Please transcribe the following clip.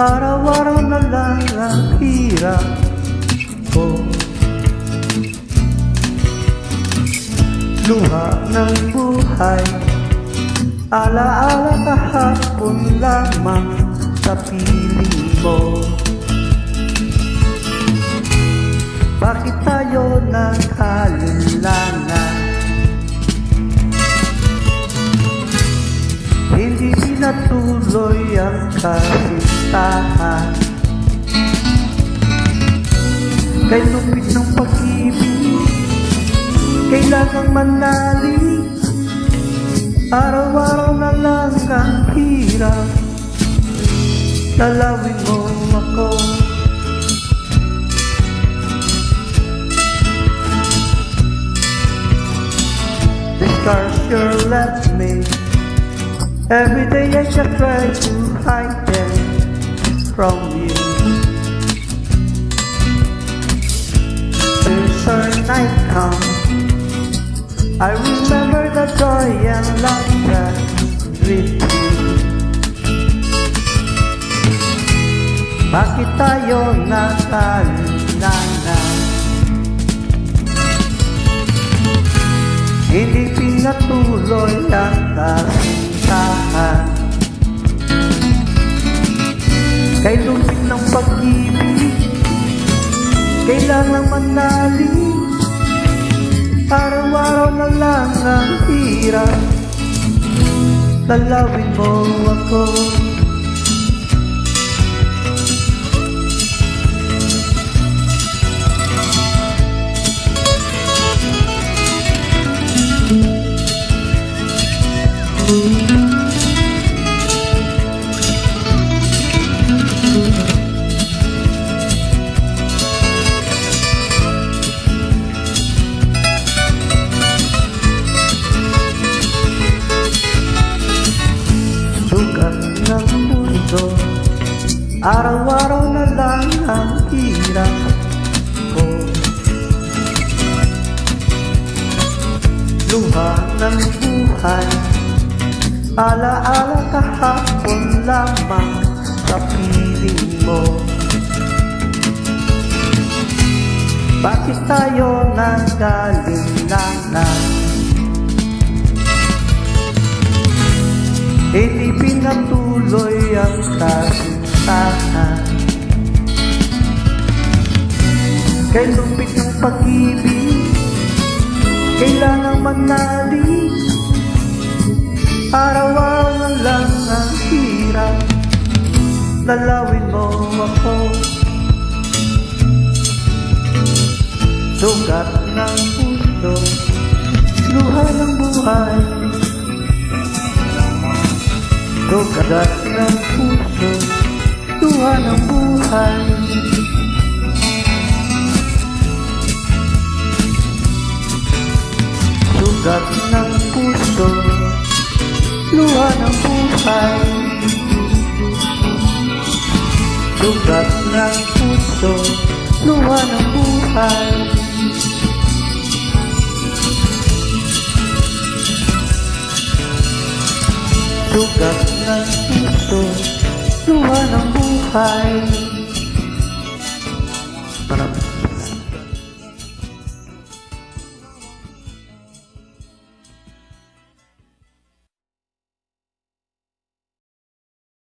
Araw-araw na lang ang hirap ko. Luha ng buhay. Alaala kahapon lamang sa piling mo. Bakit tayo nagkalilangan? Pinatuloy ang kasintahan. Kay lupit ng pag-ibig Kailangang manalig Araw-araw na lang ang hirap. Lalawin mo ako. Scars you left me Every day I just try to hide them from you. There's night come I remember the joy and laughter with you. Bakit tayo nakalinlangan? Hindi pinatuloy ang kasintahan Kay lupit ng pag-ibig Kailangan manalig. Araw-araw na lang ang hirap. Lalawin mo ako na lang ang hirap ko Luha ng buhay Alaala kahapon lamang sa piling mo Bakit tayo nagkalinlangan? Hindi pinatuloy ang kasintahan Kay lupit ng pag-ibig Kailangang manalig Araw-araw na lang ang hirap. Lalawin mo ako. Sugat ng puso Luha ng buhay. Sugat ng puso Luha ng buhay Sugat ng puso Luha ng buhay. Sugat ng puso Luha ng buhay. Sugat ng puso Luha ng buhay. Maraming